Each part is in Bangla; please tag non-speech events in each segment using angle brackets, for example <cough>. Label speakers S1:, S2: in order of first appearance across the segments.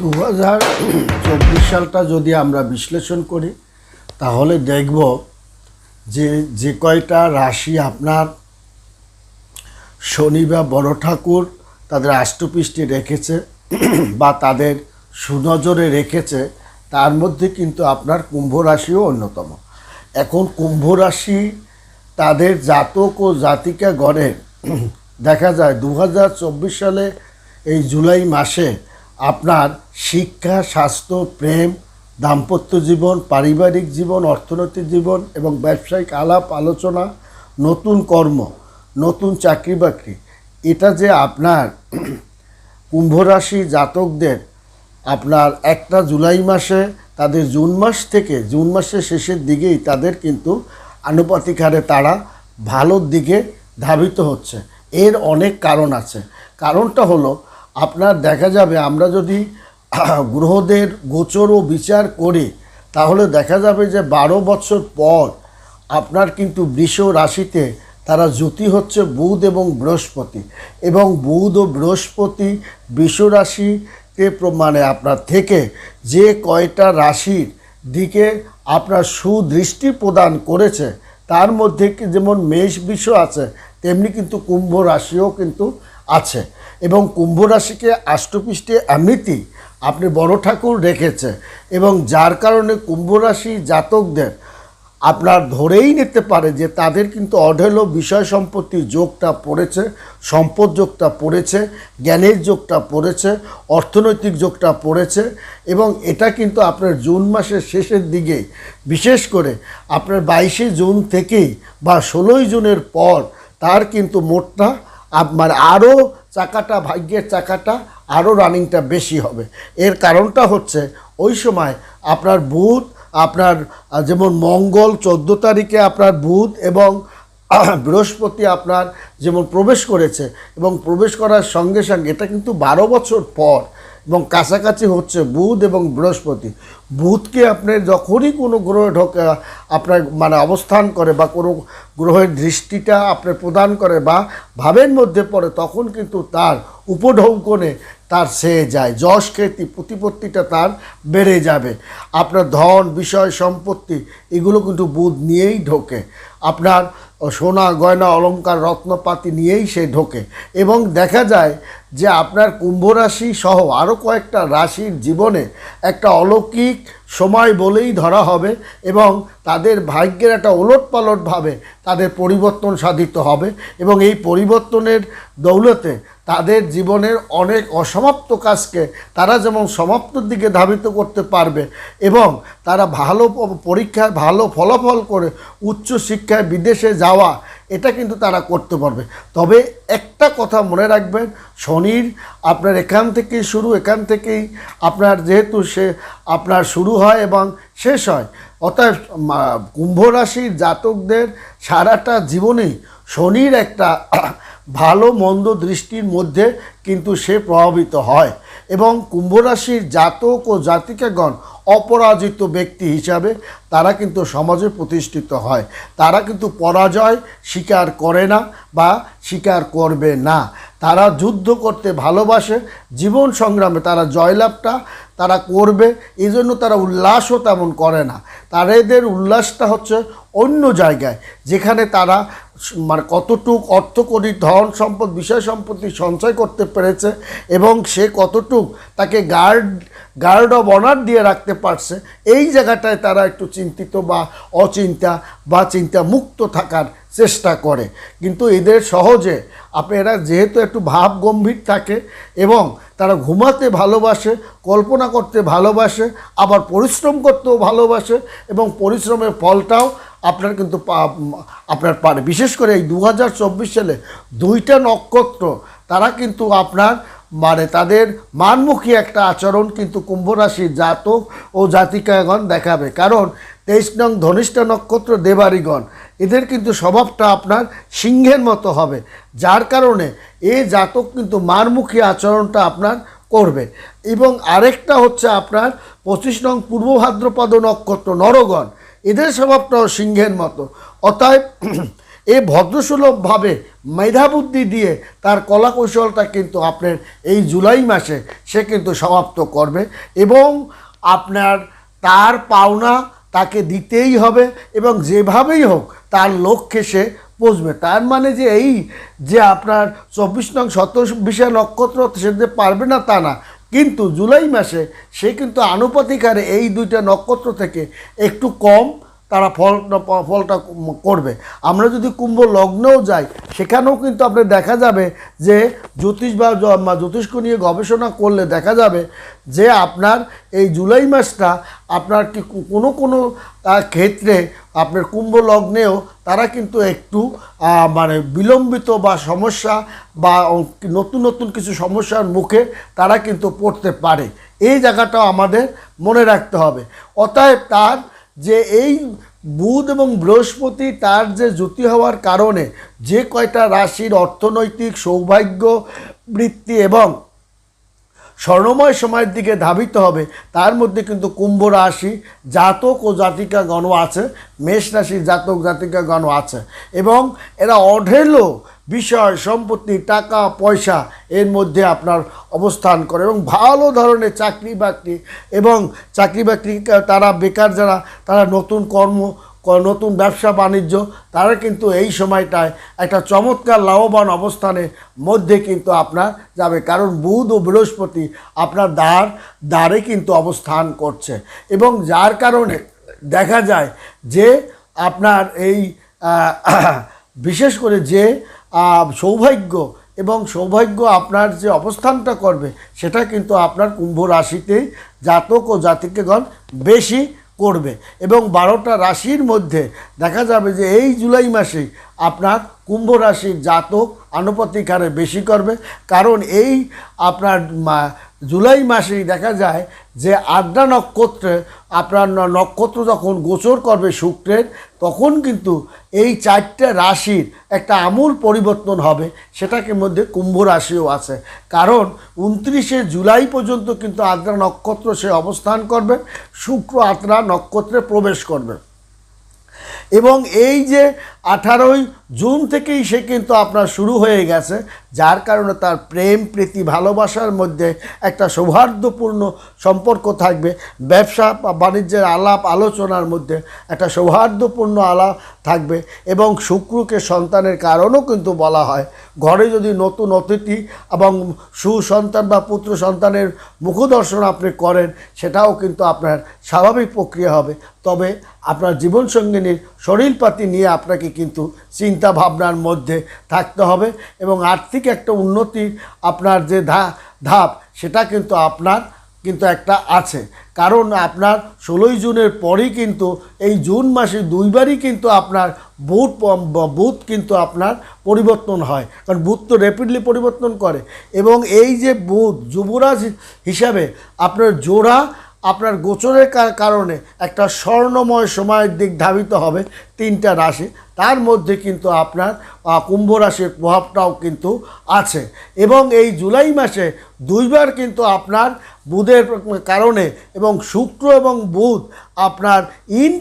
S1: দু হাজার চব্বিশ সালটা যদি আমরা বিশ্লেষণ করি, তাহলে দেখব যে যে কয়টা রাশি আপনার শনি বা বড় ঠাকুর তাদের আষ্টপৃষ্টি রেখেছে বা তাদের সুনজরে রেখেছে, তার মধ্যে কিন্তু আপনার কুম্ভ রাশিও অন্যতম। এখন কুম্ভ রাশি তাদের জাতক ও জাতিকা গণের দেখা যায় দু হাজার চব্বিশ সালে এই জুলাই মাসে আপনার শিক্ষা, স্বাস্থ্য, প্রেম, দাম্পত্য জীবন, পারিবারিক জীবন, অর্থনৈতিক জীবন এবং ব্যবসায়িক আলাপ, আলোচনা, নতুন কর্ম, নতুন চাকরি বাকরি। এটা যে আপনার <clears throat> কুম্ভ রাশি জাতকদের আপনার একটা জুলাই মাসে, তাদের জুন মাস থেকে, জুন মাসের শেষের দিকেই তাদের কিন্তু আনুপাতিক হারে তারা ভালোর দিকে ধাবিত হচ্ছে। এর অনেক কারণ আছে। কারণটা হলো আপনার দেখা যাবে, আমরা যদি <clears throat> গ্রহদের গোচর ও বিচার করি, তাহলে দেখা যাবে যে বারো বছর পর আপনার কিন্তু বৃষ রাশিতে তারা জ্যোতি হচ্ছে বুধ এবং বৃহস্পতি। এবং বুধ ও বৃহস্পতি বৃষ রাশিতে প্র- মানে আপনার থেকে যে কয়টা রাশির দিকে আপনার সুদৃষ্টি প্রদান করেছে, তার মধ্যে যেমন মেষ বিষ আছে, তেমনি কিন্তু কুম্ভ রাশিও কিন্তু আছে। এবং কুম্ভ রাশিকে আষ্টপৃষ্ঠে এমনিতেই আপনি বড় ঠাকুর রেখেছে এবং যার কারণে কুম্ভ রাশি জাতকদের আপনার ধরেই নিতে পারে যে তাদের কিন্তু অঢেল বিষয় সম্পত্তির যোগটা পড়েছে, সম্পদ যোগটা পড়েছে, জ্ঞানের যোগটা পড়েছে, অর্থনৈতিক যোগটা পড়েছে এবং এটা কিন্তু আপনার জুন মাসের শেষের দিকে, বিশেষ করে আপনার বাইশে জুন থেকেই বা ষোলোই জুনের পর তার কিন্তু মোটটা আপনার আরও চাকাটা, ভাগ্যের চাকাটা আরও রানিংটা বেশি হবে। এর কারণটা হচ্ছে, ওই সময় আপনার বুধ, আপনার যেমন মঙ্গল চোদ্দ তারিখে আপনার বুধ এবং <clears throat> বৃহস্পতি আপনার যেমন প্রবেশ করেছে এবং প্রবেশ করার সঙ্গে সঙ্গে, এটা কিন্তু বারো বছর পর এবং কাছাকাছি হচ্ছে বুধ এবং বৃহস্পতি। বুধকে আপনার যখনই কোনো গ্রহে ঢোকে, আপনার মানে অবস্থান করে বা কোনো গ্রহের দৃষ্টিটা আপনার প্রদান করে বা ভাবের মধ্যে পড়ে, তখন কিন্তু তার উপঢৌকনে তার সে যায়। যশ খ্যাতি প্রতিপত্তিটা তার বেড়ে যাবে। আপনার ধন, বিষয়, সম্পত্তি, এগুলো কিন্তু বুধ নিয়েই ঢোকে। আপনার সোনা, গয়না অলঙ্কার রত্নপাতি নিয়েই সে ঢোকে। এবং দেখা যায় যে আপনার কুম্ভ রাশি সহ আরও কয়েকটা রাশির জীবনে একটা অলৌকিক সময় বলেই ধরা হবে এবং তাদের ভাগ্যের একটা ওলটপালটভাবে তাদের পরিবর্তন সাধিত হবে এবং এই পরিবর্তনের দৌলতে তাদের জীবনের অনেক অসমাপ্ত কাজকে তারা যেমন সমাপ্তর দিকে ধাবিত করতে পারবে এবং তারা ভালো পরীক্ষায় ভালো ফলাফল করে উচ্চ শিক্ষায় বিদেশে যাওয়া, এটা কিন্তু তারা করতে পারবে। তবে একটা কথা মনে রাখবেন, শনির আপনার এখান থেকেই শুরু, এখান থেকেই আপনার যেহেতু সে আপনার শুরু হয় এবং শেষ হয়। অর্থাৎ কুম্ভ রাশির জাতকদের সারাটা জীবনেই শনির একটা ভালো, মন্দ দৃষ্টির মধ্যে কিন্তু সে প্রভাবিত হয় এবং কুম্ভ রাশির জাতক ও জাতিকাগণ অপরাজিত ব্যক্তি হিসাবে তারা কিন্তু সমাজে প্রতিষ্ঠিত হয়। তারা কিন্তু পরাজয় স্বীকার করে না বা স্বীকার করবে না। তারা যুদ্ধ করতে ভালোবাসে, জীবন সংগ্রামে তারা জয়লাভটা তারা করবে এই জন্য তারা উল্লাসও তেমন করে না। তাদের উল্লাসটা হচ্ছে অন্য জায়গায়, যেখানে তারা মানে কতটুক অর্থ করি ধন সম্পদ, বিষয় সম্পত্তি সঞ্চয় করতে পেরেছে এবং সে কতটুক তাকে গার্ড গার্ড অব অনার দিয়ে রাখতে পারছে, এই জায়গাটায় তারা একটু চিন্তিত বা অচিন্তা বা চিন্তা মুক্ত থাকার চেষ্টা করে। কিন্তু এদের সহজে আপনি এরা যেহেতু একটু ভাব গম্ভীর থাকে এবং তারা ঘুমাতে ভালোবাসে, কল্পনা করতে ভালোবাসে, আবার পরিশ্রম করতেও ভালোবাসে এবং পরিশ্রমের ফলটাও আপনার কিন্তু আপনার পারে। বিশেষ করে এই দু হাজার চব্বিশ সালে দুইটা নক্ষত্র, তারা কিন্তু আপনার মানে তাদের মানমুখী একটা আচরণ কিন্তু কুম্ভ রাশির জাতক ও জাতিকাগণ দেখাবে। কারণ তেইশ নং ধনিষ্ঠ নক্ষত্র দেবারিগণ এদের কিন্তু স্বভাবটা আপনার সিংহের মতো হবে, যার কারণে এ জাতক কিন্তু মারমুখী আচরণটা আপনার করবে। এবং আরেকটা হচ্ছে আপনার পঁচিশ নং পূর্ব ভাদ্রপদ নক্ষত্র নরগণ এদের স্বভাবটাও সিংহের মতো। অতএব <clears throat> এই ভদ্রসুলভভাবে মেধাবুদ্ধি দিয়ে তার কলা কৌশলটা কিন্তু আপনার এই জুলাই মাসে সে কিন্তু সমাপ্ত করবে এবং আপনার তার পাওনা তাকে দিতেই হবে এবং যেভাবেই হোক তার লক্ষ্যে সে পৌঁছবে। তার মানে যে এই যে আপনার চব্বিশ নং বিশা নক্ষত্র সে পারবে না তা না কিন্তু জুলাই মাসে সে কিন্তু আনুপাতিক হারে এই দুইটা নক্ষত্র থেকে একটু কম তারা ফল, ফলটা করবে। আমরা যদি কুম্ভ লগ্নেও যাই, সেখানেও কিন্তু আপনার দেখা যাবে যে জ্যোতিষ বা জ্যোতিষকে নিয়ে গবেষণা করলে দেখা যাবে যে আপনার এই জুলাই মাসটা আপনার কি কোনো কোনো ক্ষেত্রে আপনার কুম্ভ লগ্নেও তারা কিন্তু একটু মানে বিলম্বিত বা সমস্যা বা নতুন নতুন কিছু সমস্যার মুখে তারা কিন্তু পড়তে পারে। এই জায়গাটাও আমাদের মনে রাখতে হবে। অতএব তার যে এই বুধ এবং বৃহস্পতি তার যে জ্যোতি হওয়ার কারণে যে কয়টা রাশির অর্থনৈতিক সৌভাগ্য, বৃত্তি এবং স্বর্ণময় সময়ের দিকে ধাবিত হবে, তার মধ্যে কিন্তু কুম্ভ রাশি, জাতক ও জাতিকা গণ আছে, মেষ রাশির জাতক জাতিকা গণ আছে। এবং এরা অঢেলো বিষয়, সম্পত্তি, টাকা, পয়সা এর মধ্যে আপনার অবস্থান করে এবং ভালো ধরনের চাকরি বাকরি এবং চাকরি বাকরি তারা বেকার যারা, তারা নতুন কর্ম নতুন ব্যবসা বাণিজ্য, তারা কিন্তু এই সময়টায় একটা চমৎকার লাভবান অবস্থানের মধ্যে কিন্তু আপনার যাবে। কারণ বুধ ও বৃহস্পতি আপনার দ্বার, দ্বারে কিন্তু অবস্থান করছে। এবং যার কারণে দেখা যায় যে আপনার এই বিশেষ করে যে সৌভাগ্য এবং সৌভাগ্য আপনার যে অবস্থানটা করবে, সেটা কিন্তু আপনার কুম্ভ রাশিতেই জাতক ও জাতিকেগণ বেশি করবে। এবং বারোটা রাশির মধ্যে দেখা যাবে যে এই জুলাই মাসে আপনার কুম্ভ রাশির জাতক আনুপাতিক হারে বেশি করবে। কারণ এই আপনার জুলাই মাসেই দেখা যায় যে আড্ডা নক্ষত্রে আপনার নক্ষত্র যখন গোচর করবে শুক্রের, তখন কিন্তু এই চারটে রাশির একটা আমূল পরিবর্তন হবে। সেটাকে মধ্যে কুম্ভ রাশিও আছে। কারণ উনত্রিশে জুলাই পর্যন্ত কিন্তু আদ্রা নক্ষত্র সে অবস্থান করবে, শুক্র আদ্রা নক্ষত্রে প্রবেশ করবে। এবং এই যে আঠারোই জুন থেকেই সে কিন্তু আপনার শুরু হয়ে গেছে, যার কারণে তার প্রেম, প্রীতি, ভালোবাসার মধ্যে একটা সৌহার্দ্যপূর্ণ সম্পর্ক থাকবে। ব্যবসা বা বাণিজ্যের আলাপ, আলোচনার মধ্যে একটা সৌহার্দ্যপূর্ণ আলাপ থাকবে এবং শুক্রকে সন্তানের কারণও কিন্তু বলা হয়। ঘরে যদি নতুন অতিথি এবং সুসন্তান বা পুত্র সন্তানের মুখদর্শন আপনি করেন, সেটাও কিন্তু আপনার স্বাভাবিক প্রক্রিয়া হবে। তবে আপনার জীবনসঙ্গিনীর শরীরপাতি নিয়ে আপনাকে কিন্তু চিন্তা ভাবনার মধ্যে থাকতে হবে এবং আর্থিক একটা উন্নতির আপনার যে ধাপ, সেটা কিন্তু আপনার কিন্তু একটা আছে। কারণ আপনার ষোলোই জুনের পরেই কিন্তু, এই জুন মাসে দুইবারই কিন্তু আপনার বুথ বুথ কিন্তু আপনার পরিবর্তন হয়। কারণ বুথ তো র্যাপিডলি পরিবর্তন করে। এবং এই যে বুথ যুবরাজ হিসাবে আপনার জোড়া আপনার গোচরের কারণে একটা স্বর্ণময় সময়ের দিক ধাবিত হবে তিনটা রাশি। তার মধ্যে কিন্তু আপনার কুম্ভ রাশির প্রভাবটাও কিন্তু আছে। এবং এই জুলাই মাসে দুইবার কিন্তু আপনার বুধের কারণে এবং শুক্র এবং বুধ আপনার ইন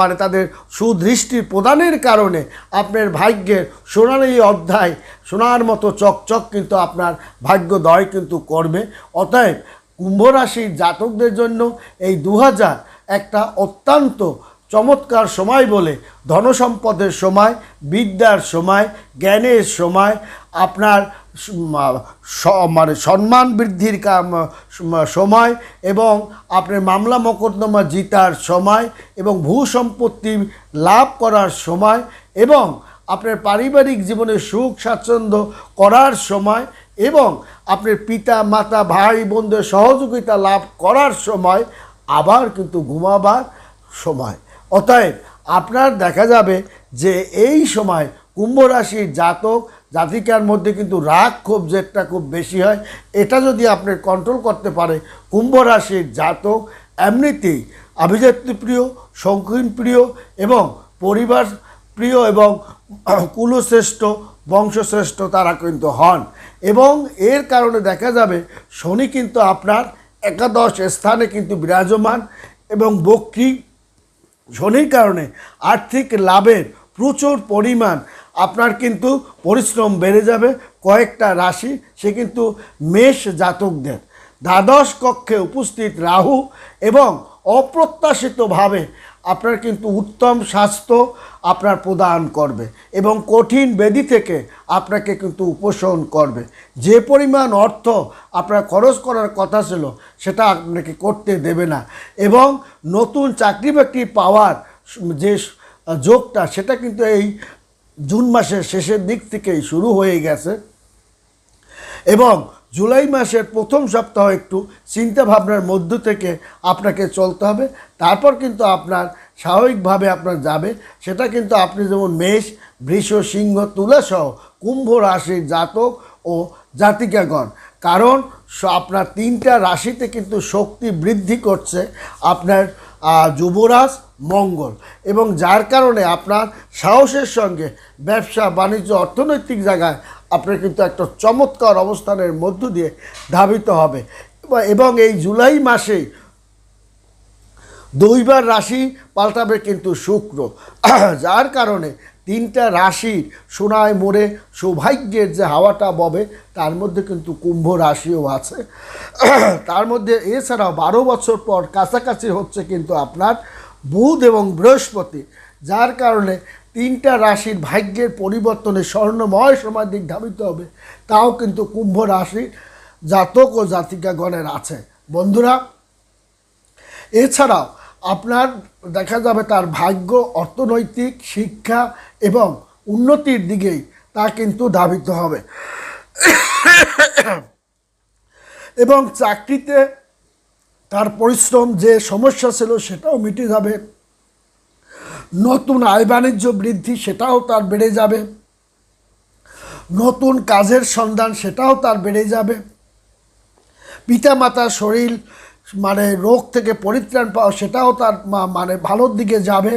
S1: মানে তাদের সুদৃষ্টি প্রদানের কারণে আপনার ভাগ্যের সোনালি অধ্যায়, সোনার মতো চকচক কিন্তু আপনার ভাগ্যদয় কিন্তু করবে। অতএব কুম্ভ রাশির জাতকদের জন্য এই দু হাজার একটা অত্যন্ত চমৎকার সময় বলে ধনসম্পদের সময়, বিদ্যার সময়, জ্ঞানের সময়, আপনার মানে সম্মান বৃদ্ধির সময় এবং আপনার মামলা মোকদ্দমা জিতার সময় এবং ভূ সম্পত্তি লাভ করার সময় এবং আপনার পারিবারিক জীবনে সুখ স্বাচ্ছন্দ্য করার সময় এবং আপনার পিতা, মাতা, ভাই বোনদের সহযোগিতা লাভ করার সময় আবার কিন্তু ঘুমাবার সময়। অতএব আপনার দেখা যাবে যে এই সময় কুম্ভ রাশির জাতক, জাতিকার মধ্যে কিন্তু রাগ খুব যেটা খুব বেশি হয়। এটা যদি আপনি কন্ট্রোল করতে পারে, কুম্ভ রাশির জাতক এমনিতেই আভিজাত্য প্রিয়, শৌখিন প্রিয় এবং পরিবার প্রিয় এবং কুলশ্রেষ্ঠ, বংশশ্রেষ্ঠ তারা কিন্তু হন। এবং এর কারণে দেখা যাবে শনি কিন্তু আপনার একাদশ স্থানে কিন্তু বিরাজমান এবং বক্রী। শনির কারণে আর্থিক লাভের প্রচুর পরিমাণ আপনার কিন্তু পরিশ্রম বেড়ে যাবে। কয়েকটা রাশি, সে কিন্তু মেষ জাতকদের। দ্বাদশ কক্ষে উপস্থিত রাহু এবং অপ্রত্যাশিতভাবে আপনার কিন্তু উত্তম স্বাস্থ্য আপনার প্রদান করবে এবং কঠিন বেদি থেকে আপনাকে কিন্তু উপশম করবে। যে পরিমাণ অর্থ আপনার খরচ করার কথা ছিল, সেটা আপনাকে করতে দেবে না। এবং নতুন চাকরি বাকরি পাওয়ার যে যোগটা, সেটা কিন্তু এই জুন মাসের শেষের দিক থেকেই শুরু হয়ে গেছে। এবং জুলাই মাসের প্রথম সপ্তাহ একটু চিন্তা ভাবনার মধ্য থেকে আপনাকে চলতে হবে। তারপর কিন্তু আপনার স্বাভাবিকভাবে আপনার যাবে। সেটা কিন্তু আপনি যেমন মেষ, বৃষ, সিংহ তুলা সহ কুম্ভ রাশির জাতক ও জাতিকাগণ। কারণ আপনার তিনটা রাশিতে কিন্তু শক্তি বৃদ্ধি করছে আপনার যুবরাজ, মঙ্গল। এবং যার কারণে আপনার সাহসের সঙ্গে ব্যবসা, বাণিজ্য, অর্থনৈতিক জায়গায় আপনার কিন্তু একটা চমৎকার অবস্থানের মধ্য দিয়ে ধাবিত হবে। এবং- এই জুলাই মাসে দুইবার রাশি পাল্টাবে কিন্তু শুক্র। যার কারণে তিনটা রাশির সোনায় মোড়ে সৌভাগ্যের যে হাওয়াটা ববে, তার মধ্যে কিন্তু কুম্ভ রাশিও আছে। তার মধ্যে এছাড়াও বারো বছর পর কাছাকাছি হচ্ছে কিন্তু আপনার বুধ এবং বৃহস্পতি। যার কারণে তিনটা রাশির ভাগ্যের পরিবর্তনে স্বর্ণময় সময় দিক ধাবিত হবে। তাও কিন্তু কুম্ভ রাশি জাতক ও জাতিকাগণের আছে। বন্ধুরা, এছাড়াও আপনার দেখা যাবে তার ভাগ্য, অর্থনৈতিক, শিক্ষা এবং উন্নতির দিকেই তা কিন্তু ধাবিত হবে। এবং চাকরিতে তার পরিশ্রম যে সমস্যা ছিল সেটাও মিটে যাবে। নতুন আয় বাণিজ্য বৃদ্ধি, সেটাও তার বেড়ে যাবে। নতুন কাজের সন্ধান, সেটাও তার বেড়ে যাবে। পিতামাতার শরীর মানে রোগ থেকে পরিত্রাণ পাওয়া, সেটাও তার মানে ভালোর দিকে যাবে।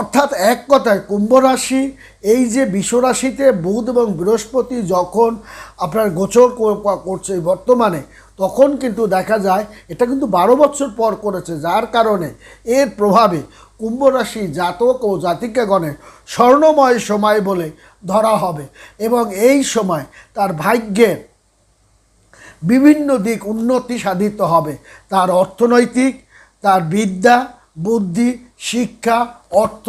S1: অর্থাৎ এক কথায়, কুম্ভ রাশি, এই যে বিশ্বরাশিতে বুধ এবং বৃহস্পতি যখন আপনার গোচর করছে বর্তমানে, তখন কিন্তু দেখা যায়, এটা কিন্তু বারো বছর পর করেছে, যার কারণে এর প্রভাবে কুম্ভ রাশি জাতক ও জাতিকাগণের স্বর্ণময় সময় বলে ধরা হবে এবং এই সময় তার ভাগ্যের বিভিন্ন দিক উন্নতি সাধিত হবে। তার অর্থনৈতিক, তার বিদ্যা, বুদ্ধি, শিক্ষা, অর্থ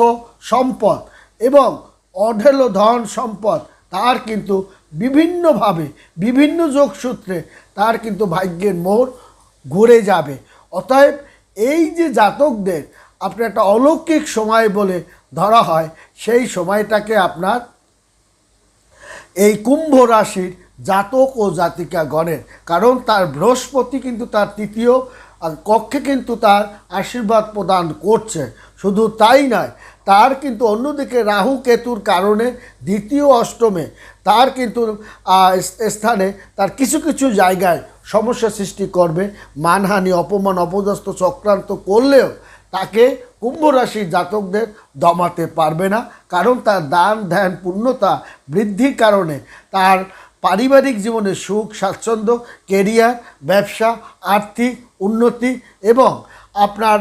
S1: সম্পদ এবং অঢেল ধন সম্পদ তার কিন্তু বিভিন্নভাবে, বিভিন্ন যোগসূত্রে তার কিন্তু ভাগ্যের মোড় ঘুরে যাবে। অতএব এই যে জাতকদের আপনার একটা অলৌকিক সময় বলে ধরা হয়, সেই সময়টাকে আপনার এই কুম্ভ রাশির জাতক ও জাতিকা গণের কারণ তার বৃহস্পতি কিন্তু তার তৃতীয় কক্ষে কিন্তু তার আশীর্বাদ প্রদান করছে। শুধু তাই নয়, তার কিন্তু অন্যদিকে রাহু কেতুর কারণে দ্বিতীয় অষ্টমে তার কিন্তু স্থানে তার কিছু কিছু জায়গায় সমস্যা সৃষ্টি করবে। মানহানি, অপমান, অপদস্থ, চক্রান্ত করলেও তাকে কুম্ভ রাশির জাতকদের দমাতে পারবে না, কারণ তার দান ধ্যান পূর্ণতা বৃদ্ধির কারণে তার পারিবারিক জীবনে সুখ, স্বাচ্ছন্দ্য কেরিয়ার ব্যবসা, আর্থিক উন্নতি এবং আপনার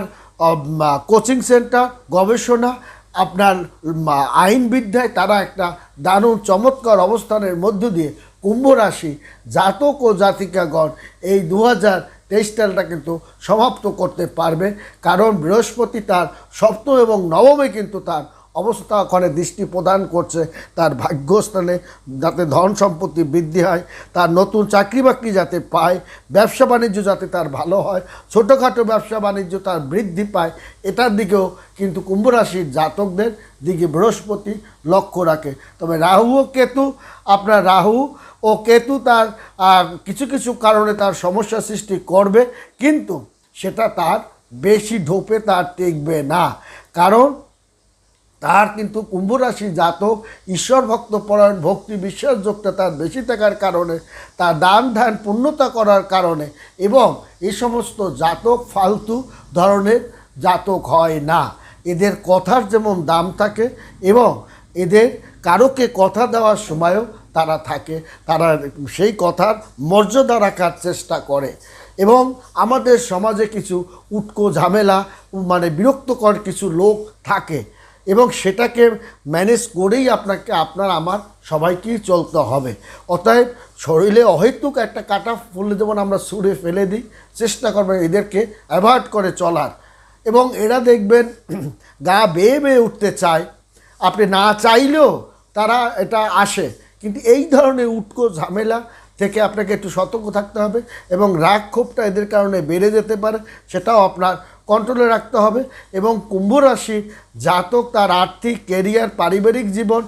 S1: কোচিং সেন্টার গবেষণা, আপনার আইনবিদ্যায় তারা একটা দারুণ চমৎকার অবস্থানের মধ্য দিয়ে কুম্ভ রাশি জাতক ও জাতিকাগণ এই দু হাজার তেইশ কিন্তু সমাপ্ত করতে পারবে। কারণ বৃহস্পতি তার সপ্তম এবং নবমে কিন্তু তার অবস্থা করে দৃষ্টি প্রদান করছে। তার ভাগ্যস্থানে যাতে ধন সম্পত্তি বৃদ্ধি হয়, তার নতুন চাকরি বাকরি যাতে পায়, ব্যবসা বাণিজ্য যাতে তার ভালো হয়, ছোটোখাটো ব্যবসা বাণিজ্য তার বৃদ্ধি পায়, এটার দিকেও কিন্তু কুম্ভ রাশির জাতকদের দিকে বৃহস্পতি লক্ষ্য রাখে। তবে রাহু ও কেতু, আপনার রাহু ও কেতু তার কিছু কিছু কারণে তার সমস্যা সৃষ্টি করবে, কিন্তু সেটা তার বেশি ঢোপে তার টেকবে না। কারণ তার কিন্তু কুম্ভরাশি জাতক, ঈশ্বর ভক্ত পরায়ণ, ভক্তি বিশ্বাসযোগটা তার বেশি থাকার কারণে, তার দান ধ্যান পূর্ণতা করার কারণে, এবং এই সমস্ত জাতক ফালতু ধরনের জাতক হয় না। এদের কথার যেমন দাম থাকে, এবং এদের কারোকে কথা দেওয়ার সময়ও তারা থাকে, তারা সেই কথার মর্যাদা রাখার চেষ্টা করে। এবং আমাদের সমাজে কিছু উটকো ঝামেলা মানে বিরক্তকর কিছু লোক থাকে এবং সেটাকে ম্যানেজ করেই আপনাকে, আপনার, আমার সবাইকেই চলতে হবে। অতএব শরীরে অহেতুক একটা কাটা ফুলে যেমন আমরা সুরে ফেলে দিই, চেষ্টা করবেন এদেরকে অ্যাভয়েড করে চলার। এবং এরা দেখবেন <clears throat> গা বেয়ে বেয়ে উঠতে চায়। আপনি না চাইলেও তারা এটা আসে। কিন্তু এই ধরনের উটকো ঝামেলা থেকে আপনাকে একটু সতর্ক থাকতে হবে এবং রাগ ক্ষোভটা এদের কারণে বেড়ে যেতে পারে, সেটাও আপনার কন্ট্রোলে রাখতে হবে এবং কুম্ভ রাশি জাতক, তার আর্থিক কেরিয়ার পারিবারিক জীবন,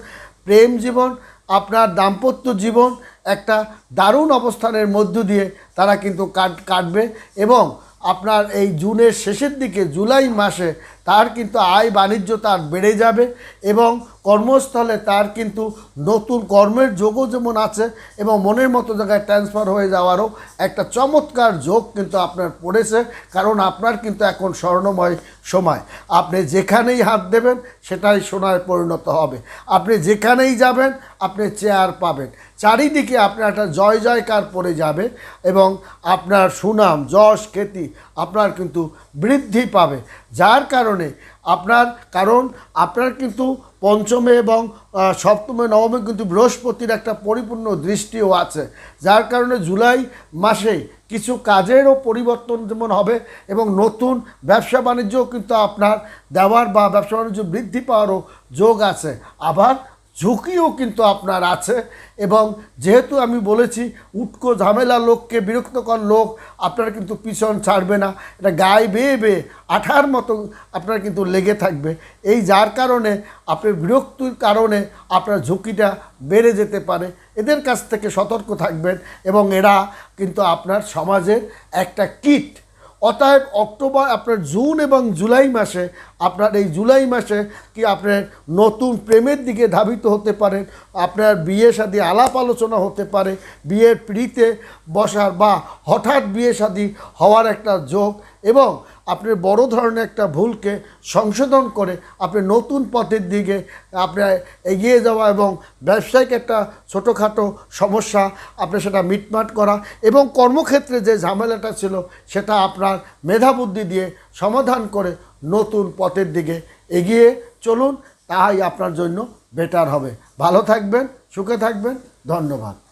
S1: প্রেম জীবন, আপনার দাম্পত্য জীবন একটা দারুণ অবস্থানের মধ্য দিয়ে তারা কিন্তু কাট, কাটবে এবং আপনার এই জুনের শেষের দিকে জুলাই মাসে তার কিন্তু আয় বাণিজ্য তার বেড়ে যাবে এবং কর্মস্থলে তার কিন্তু নতুন কর্মের যোগও যেমন আছে এবং মনের মতো জায়গায় ট্রান্সফার হয়ে যাওয়ারও একটা চমৎকার যোগ কিন্তু আপনার পড়েছে, কারণ আপনার কিন্তু এখন স্বর্ণময় সময়। আপনি যেখানেই হাত দেবেন, সেটাই সোনায় পরিণত হবে। আপনি যেখানেই যাবেন, আপনি চেয়ার পাবেন। চারিদিকে আপনার একটা জয় জয়কার পড়ে যাবে এবং আপনার সুনাম, যশ, খ্যাতি আপনার কিন্তু বৃদ্ধি পাবে। যার কারণে আপনার, কারণ আপনার কিন্তু পঞ্চমে এবং সপ্তমে, নবমে কিন্তু বৃহস্পতির একটা পরিপূর্ণ দৃষ্টিও আছে। যার কারণে জুলাই মাসে কিছু কাজেরও পরিবর্তন যেমন হবে এবং নতুন ব্যবসা বাণিজ্যও কিন্তু আপনার দেওয়ার বা ব্যবসা বাণিজ্য বৃদ্ধি পাওয়ারও যোগ আছে। আবার ঝুঁকিও কিন্তু আপনার আছে এবং যেহেতু আমি বলেছি উটকো ঝামেলা লোককে বিরক্তকর লোক, আপনার কিন্তু পিছন ছাড়বে না। এটা গায়ে বেয়ে বেয়ে আঠার মতো আপনার কিন্তু লেগে থাকবে। এই যার কারণে আপনার বিরক্তির কারণে আপনার ঝুঁকিটা বেড়ে যেতে পারে। এদের কাছ থেকে সতর্ক থাকবেন এবং এরা কিন্তু আপনার সমাজের একটা কিট অতএব অক্টোবর আপনার জুন এবং জুলাই মাসে, আপনার এই জুলাই মাসে কি আপনার নতুন প্রেমের দিকে ধাবিত হতে পারেন? আপনার বিয়ে শাদী আলাপ আলোচনা হতে পারে, বিয়ের পিড়িতে বসার বা হঠাৎ বিয়ে শাদী হওয়ার একটা যোগ এবং আপনার বড় ধরনের একটা ভুলকে সংশোধন করে আপনি নতুন পথের দিকে আপনার এগিয়ে যাওয়া এবং ব্যবসায়িক একটা ছোটোখাটো সমস্যা আপনি সেটা মিটমাট করা এবং কর্মক্ষেত্রে যে ঝামেলাটা ছিল সেটা আপনার মেধাবুদ্ধি দিয়ে সমাধান করে নতুন পথের দিকে এগিয়ে চলুন। তাই আপনার জন্য বেটার হবে। ভালো থাকবেন সুখে থাকবেন ধন্যবাদ।